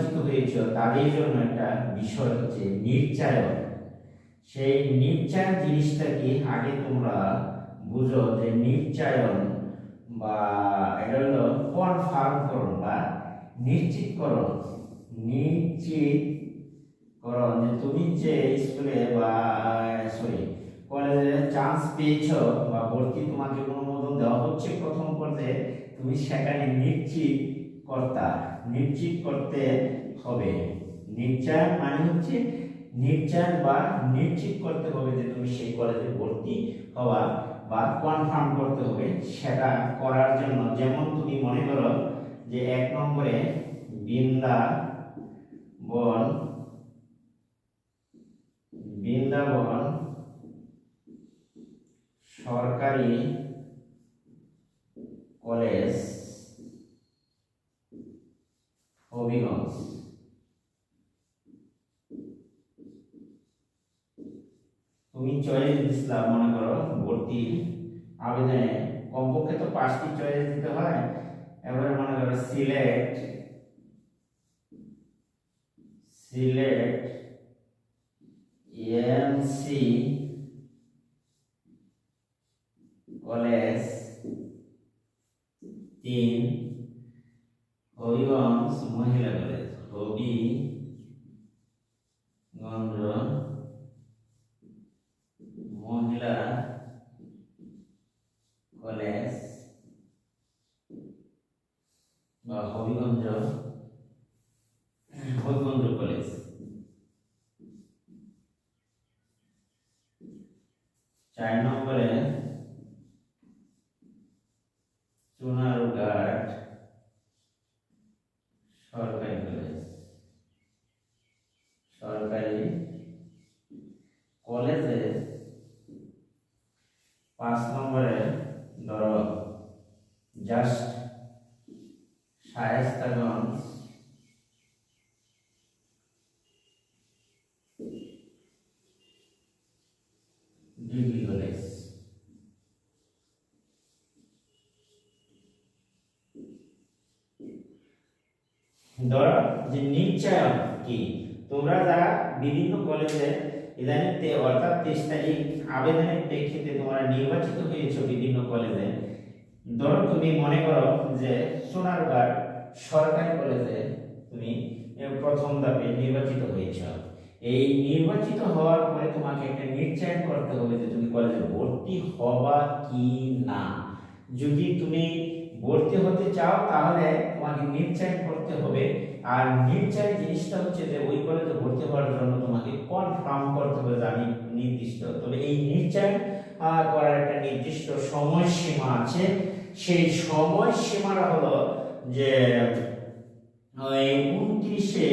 নির্বাচিত হয়েছ তাদের জন্য একটা বিষয় হচ্ছে নির্চায়ন সেই নির্চায়ন জিনিসটা কি আগে তোমরা বুঝো যে নির্চায়ন বা এটা হলো কনফার্মকরণ বা নিশ্চিতকরণ। নিশ্চিতকরণ যে তুমি যে স্কুলে বা সরি কলেজে চান্স পেয়েছ বা ভর্তি তোমাকে অনুমোদন দেওয়া হচ্ছে প্রথম পর্যায়ে, তুমি সেখানে নিশ্চিত কর্তা নিশ্চিত করতে হবে। নিশ্চয়ন মানে হচ্ছে নিশ্চয়ন বা নিশ্চিত করতে হবে যে তুমি সেই কলেজে ভর্তি হওয়া বা কনফার্ম করতে হবে সেটা করার জন্য। যেমন তুমি মনে করো যে এক নম্বরে বৃন্দাবন বৃন্দাবন সরকারি কলেজ হবিগঞ্জ তুমি চয়েস দিছিলাম মনে করো, ভর্তি আবেদনে। কমপক্ষে তো পাঁচটি চয়েস দিতে হয়। এবারে মনে করো সিলেক্ট সিলেট এমসি কলেজ তিন। হবিগঞ্জ মহিলা কলেজ হবিগঞ্জ মহিলা কলেজ বা হবিগঞ্জ হবিগঞ্জ কলেজ চার নম্বরে চুনারুঘাট সরকারি কলেজ সরকারি কলেজে পাঁচ নম্বরে ধরো জাস্ট শায়েস্তাগঞ্জ ডিগ্রি কলেজ। ধরো যে নিশ্চয়ন কি? তোমরা যারা বিভিন্ন কলেজে ইদানিং অর্থাৎ তেইশ তারিখ আবেদনের প্রেক্ষিতে তোমরা নির্বাচিত হয়েছো বিভিন্ন কলেজে ধরো তুমি মনে করো যে সোনারগাঁর সরকারি কলেজে তুমি প্রথম ধাপে নির্বাচিত হয়েছ। এই নির্বাচিত হওয়ার পরে তোমাকে একটা নির্চয়ন করতে হবে যে তুমি কলেজে ভর্তি হবা কি না। যদি তুমি ভর্তি হতে চাও তাহলে তোমাকে নিশ্চয় করতে হবে। আর নিশ্চয় জিনিসটা হচ্ছে যে ওই কলেজে ভর্তি হওয়ার জন্য তোমাকে কনফার্ম করতে হবে জানি নির্দিষ্ট। তবে এই নিশ্চয় আহ, করার একটা নির্দিষ্ট সময়সীমা আছে। সেই সময়সীমাটা হলো যে উনত্রিশে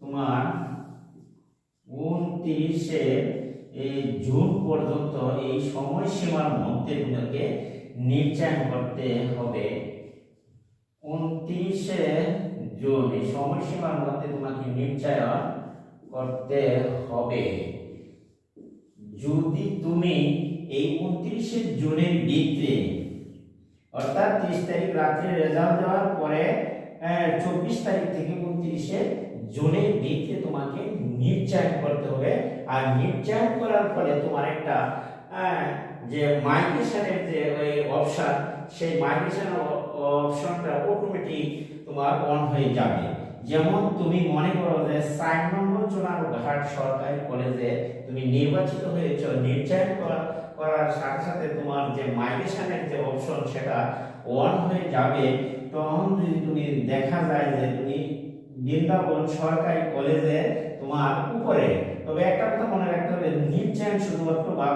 তোমার উনত্রিশে এই জুন পর্যন্ত এই সময়সীমার মধ্যে তোমাকে নির্যায়ন করতে হবে। উনত্রিশে জুন, এই সময়সীমার মধ্যে তোমাকে নির্যায়ন করতে হবে। যদি তুমি এই উনত্রিশে জুনের ভিতরে অর্থাৎ ত্রিশ তারিখ রাত্রে রেজাল্ট দেওয়ার পরে চব্বিশ তারিখ থেকে উনত্রিশে জুনের ভিতরে তোমাকে নির্যায়ন করতে হবে। আর নির্যায়ন করার ফলে তোমার একটা যে মাইগ্রেশনের যে ওই অপশন সেই মাইগ্রেশন অপশনটা অটোমেটিক তোমার অন হয়ে যাবে। যেমন তুমি মনে করো যে চার নম্বর চোনার ঘাট সরকারি কলেজে তুমি নির্বাচিত হয়েছ নির্যায়ন করার সাথে সাথে তোমার যে মাইগ্রেশনের যে অপশন সেটা অন হয়ে যাবে। তখন যদি তুমি দেখা যায় যে তুমি বৃন্দাবন সরকারি কলেজে তোমার উপরে, তবে একটা কথা মনে রাখতে হবে নির্যায়ন শুধুমাত্র বা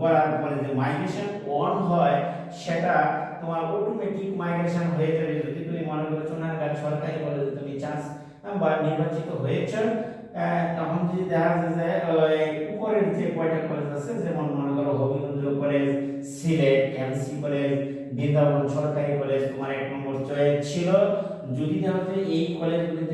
করার পরে যে মাইগ্রেশন অন হয়, সেটা তোমার অটোমেটিক মাইগ্রেশন হয়ে যাবে। যদি তুমি মনে করো সোনারগাঁ সরকারি কলেজে তুমি চান্স বা নির্বাচিত হয়েছ তখন যদি দেখা যায় যে উপরের যে কয়টা কলেজ আছে, যেমন মনে করো Habiganj college Sylhet MC college Brindaban সরকারি কলেজ তোমার এক নম্বর চয়েস ছিল। যদি দেখা যায় এই কলেজগুলিতে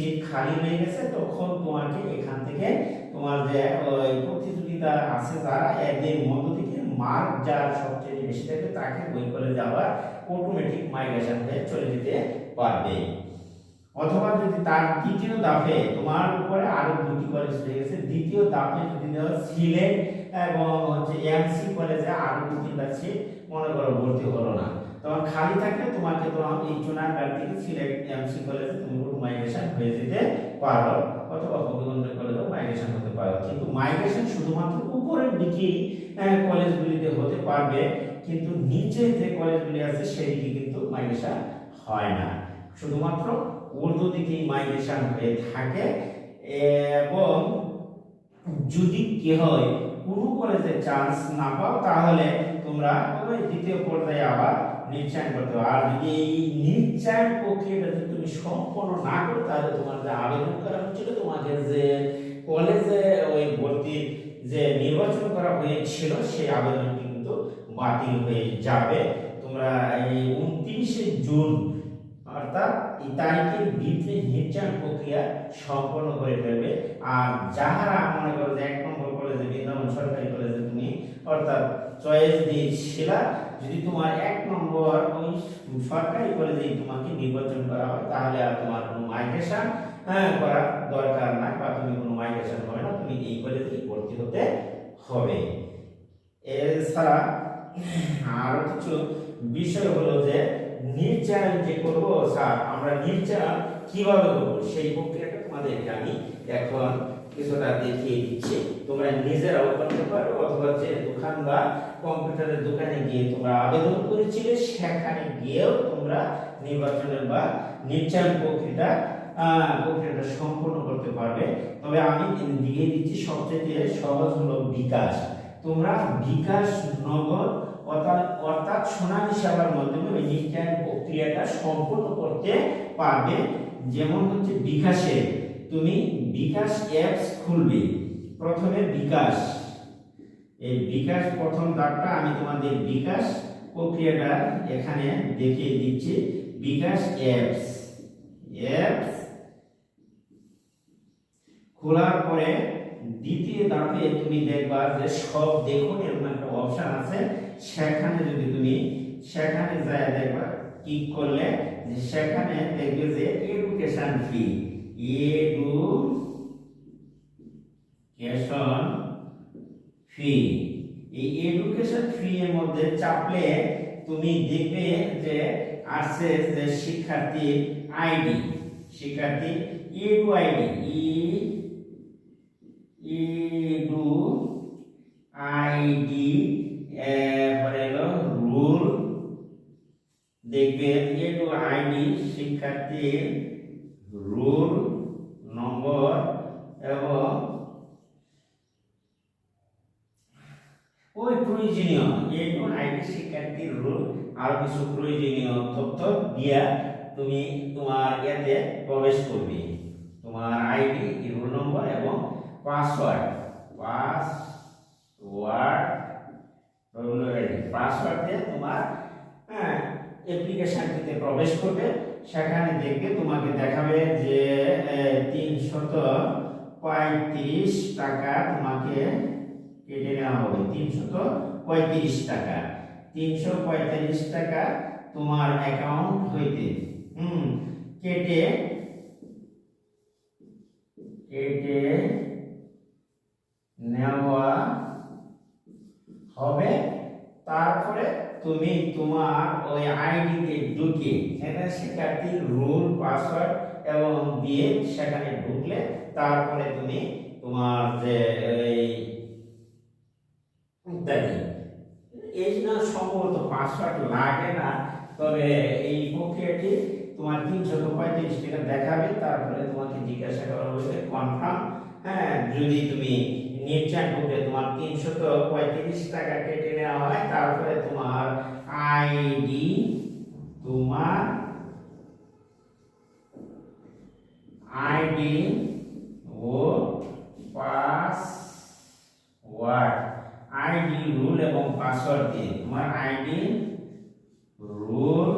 সিট খালি হয়ে গেছে, তখন তোমাকে এখান থেকে তোমার যে, ওই প্রতিযোগিতা আছে যারা এদের মধ্য থেকে মার্ক যার সবচেয়ে বেশি থাকে তাকে ওই কলেজে আবার অটোমেটিক মাইগ্রেশন হয়ে চলে যেতে পারবে। অথবা যদি তার দ্বিতীয় ধাপে তোমার উপরে আরও দুটি কলেজ হয়ে গেছে, দ্বিতীয় ধাপে যদি দেওয়া সিলেট এবং হচ্ছে এমসি কলেজে আরও দু তিনটা সিট মনে করো ভর্তি হলো না। তখন খালি থাকলে তোমাকে তো এই চুনারগাঁ থেকে সিলেট এমসি কলেজে তুমি মাইগ্রেশন হয়ে যেতে পারো অথবা হবিগঞ্জ কলেজেও মাইগ্রেশন হতে পারো কিন্তু মাইগ্রেশন শুধুমাত্র উপরের দিকেই কলেজগুলিতে হতে পারবে। কিন্তু নিচে যে কলেজগুলি আছে, সেদিকে কিন্তু মাইগ্রেশন হয় না। শুধুমাত্র উর্দু দিকেই মাইগ্রেশন হয়ে থাকে। এবং যদি কি হয় কোনো কলেজে চান্স না পাও, তাহলে তোমরা দ্বিতীয় পর্যায়ে আবার নিশ্চয়ন করতে হবে। আর যদি এই নিশ্চয়ন প্রক্রিয়াটা যদি তুমি সম্পন্ন না করো, তাহলে তোমার যে আবেদন করা হচ্ছিল তোমাকে যে কলেজে ওই ভর্তির যে নির্বাচন করা হয়েছিল, সেই আবেদনটি কিন্তু বাতিল হয়ে যাবে। তোমরা এই উনত্রিশে জুন, অর্থাৎ এই তারিখের ভিতরে নির্যাতন প্রক্রিয়া সম্পন্ন করে ফেলবে আর যাহারা মনে করো যে এক নম্বর কলেজে বৃন্দাবন সরকারি কলেজে তুমি, অর্থাৎ চয়েস দিয়েছিলা যদি তোমার এক নম্বর ওই সরকারি কলেজে তোমাকে নির্বাচন করা হয়, তাহলে আর তোমার কোনো মাইগ্রেশন হ্যাঁ করার দরকার নাই বা তুমি কোনো মাইগ্রেশন হবে না, তুমি এই কলেজে ভর্তি হতে হবে। এছাড়া আর কিছু বিষয় হলো যে নির্যায়ন যে করব, স্যার, আমরা নির্যায়ন কীভাবে করব, সেই প্রক্রিয়াটা তোমাদেরকে আমি এখন কিছুটা দেখিয়ে দিচ্ছি। তোমরা নিজেরাও করতে পারো, অথবা যে দোকান বা কম্পিউটারের দোকানে গিয়ে তোমরা আবেদন করেছিলে, সেখানে গিয়েও তোমরা নির্বাচনের বা নির্যায়ন প্রক্রিয়াটা প্রক্রিয়াটা সম্পূর্ণ করতে পারবে। তবে আমি দিয়ে দিচ্ছি সবচেয়ে সহজ হলো বিকাশ। তোমরা বিকাশ নগদ অর্থাৎ অর্থাৎ সোনালী সেবার মাধ্যমে ওই নির্যায়ন প্রক্রিয়াটা সম্পূর্ণ করতে পারবে। যেমন হচ্ছে বিকাশে তুমি বিকাশ অ্যাপস খুলবে। প্রথমে বিকাশ। এই বিকাশ প্রথম দাগটা আমি তোমাদের বিকাশ প্রক্রিয়াটা এখানে দেখিয়ে দিচ্ছি। বিকাশ অ্যাপস অ্যাপস খোলার পরে দ্বিতীয় ধাপে তুমি দেখবা যে সব দেখুন এরকম একটা অপশন আছে। সেখানে যদি তুমি, সেখানে যায় দেখবা ক্লিক করলে সেখানে দেখবে যে এডুকেশন ফি এডুকেশন ফি। এই এডুকেশন ফি এর মধ্যে চাপলে তুমি দেখবে যে আসছে যে শিক্ষার্থী আইডি, শিক্ষার্থী U ID E edu ID পরে হলো রুল। দেখবেন ইডু আইডি শিক্ষার্থীর রুল। নম্বর এবং ওই প্রয়োজনীয় ইডু আইডি শিক্ষার্থীর রুল আর কিছু প্রয়োজনীয় তথ্য দিয়া তুমি তোমার ইয়াতে প্রবেশ করবে। তোমার আইডি রোল নম্বর এবং পাসওয়ার্ড। পাসওয়ার্ড পাসওয়ার্ড দিয়ে তোমার অ্যাপ্লিকেশনটিতে প্রবেশ করবে। সেখানে দেখবে তোমাকে দেখাবে যে তিনশত পঁয়ত্রিশ টাকা তোমাকে কেটে নেওয়া হবে। তিনশত পঁয়ত্রিশ টাকা। তিনশো পঁয়তাল্লিশ টাকা তোমার অ্যাকাউন্ট হইতে, হুম, কেটে কেটে নেওয়া হবে তারপরে তুমি তোমার ওই আইডিতে ঢুকে সেখানে শিক্ষার্থীর রুল, পাসওয়ার্ড এবং দিয়ে সেখানে ঢুকলে তারপরে তুমি তোমার যে ইত্যাদি এই না সম্ভবত পাসওয়ার্ড লাগে না, তবে এই প্রক্রিয়াটি তোমার তিনশত পঁয়ত্রিশ টাকা দেখাবে, তারপরে তোমাকে জিজ্ঞাসা করা হয়েছে কনফার্ম হ্যাঁ যদি তুমি নির্যান করবে তোমার তিনশত পঁয়ত্রিশ টাকা কেটে নেওয়া হয়, তারপরে তোমার আইডি তোমার আইডি ও পাসওয়ার্ড আইডি রুল এবং পাসওয়ার্ড দিয়ে তোমার আইডি রুল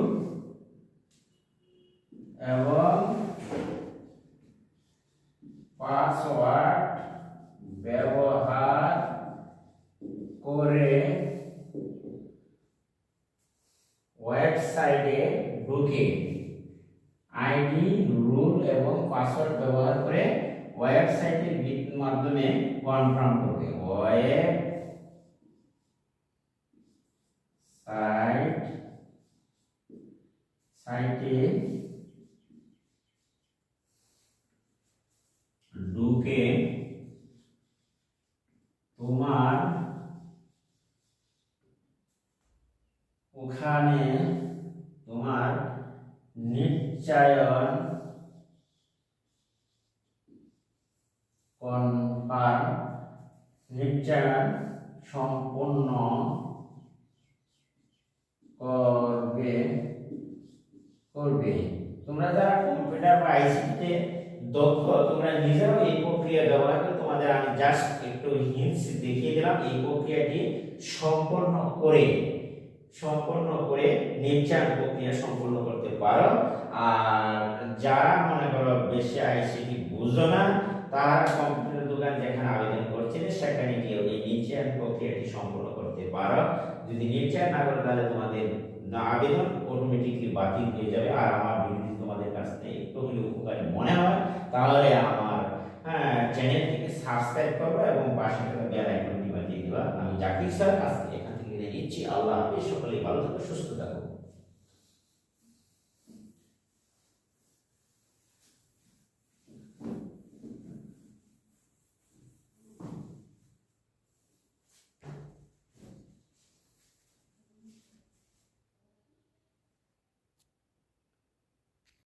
এবং পাসওয়ার্ড ব্যবহার করে ওয়েবসাইটে ঢুকে আইডি আইডি রুল এবং পাসওয়ার্ড ব্যবহার করে ওয়েবসাইটের মাধ্যমে কনফার্ম করবে। ওয়েব সাইট সাইটে ঢুকে তোমার ওখানে তোমার নিশ্চয়ন কনফার্ম নিশ্চয়ন সম্পূর্ণ করবে করবে। তোমরা যারা কম্পিউটার বা আইসিটিতে দক্ষ, তোমরা নিজেরাও এই প্রক্রিয়া ব্যবহার করে তোমাদের আমি জাস্ট একটু হিন্টস দেখিয়ে দিলাম। এই প্রক্রিয়াটি সম্পন্ন করে সম্পন্ন করে নির্যান প্রক্রিয়া সম্পন্ন করতে পারো। আর যারা মনে করো বেশি আইসিটি বুঝো না, তারা কম্পিউটার দোকান যেখানে আবেদন করছিলে সেখানে গিয়ে ওই নির্যান প্রক্রিয়াটি সম্পন্ন করতে পারো। যদি নির্যান না করো, তাহলে তোমাদের আবেদন অটোমেটিকলি বাতিল হয়ে যাবে। আর আমার ভিডিওটি তোমাদের কাছ থেকে একটু হলে উপকারী মনে হয়, তাহলে আমার হ্যাঁ চ্যানেলটিকে সাবস্ক্রাইব করবে এবং পাশে বেল আইকনটি বাজিয়ে দিবা। আমি জাকির স্যার আজকে নিচ্ছি আল্লাহ আপনি সকলেই ভালো থাকো সুস্থ থাকো।